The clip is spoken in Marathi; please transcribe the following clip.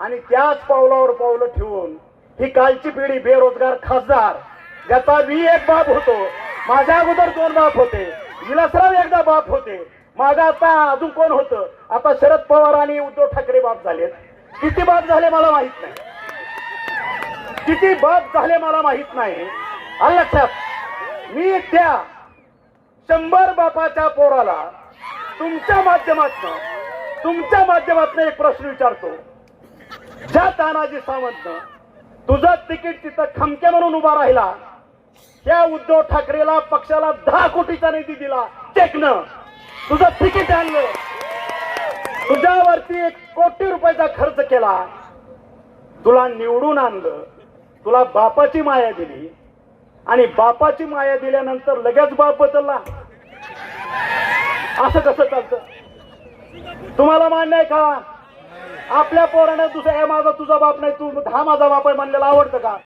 आणि त्याच पावलावर पावलं ठेवून ही कालची पिढी बेरोजगार खासदार ज्याचा मी एक बाप होतो. माझ्या अगोदर दोन बाप होते. विलासराव एकदा बाप होते. माझा आता अजून कोण होतं? आता शरद पवार आणि उद्धव ठाकरे बाप झालेत. किती बाप झाले मला माहीत नाही. किती बाप झाले मला माहीत नाही. आलं लक्षात. मी त्या शंभर बापाच्या पोराला तुमच्या माध्यमातनं तुमच्या माध्यमातनं एक प्रश्न विचारतो. ज्या तानाजी सावंत तुझं तिकीट तिथं खमके म्हणून उभा राहिला त्या उद्धव ठाकरेला पक्षाला दहा कोटीचा निधी दिला. टेकनं. तुझं तिकीट आणलं. तुझ्यावरती एक कोटी रुपयाचा खर्च केला. तुला निवडून आणलं. तुला बापाची माया दिली. आणि बापाची माया दिल्यानंतर लगेच बाप बदलला. असं कसं चालतं? तुम्हाला मान्य आहे का? आपल्या पोराने दुसऱ्या माझा तुझा बाप नाही तू हा माझा बाप आहे म्हणलेला आवडतं का?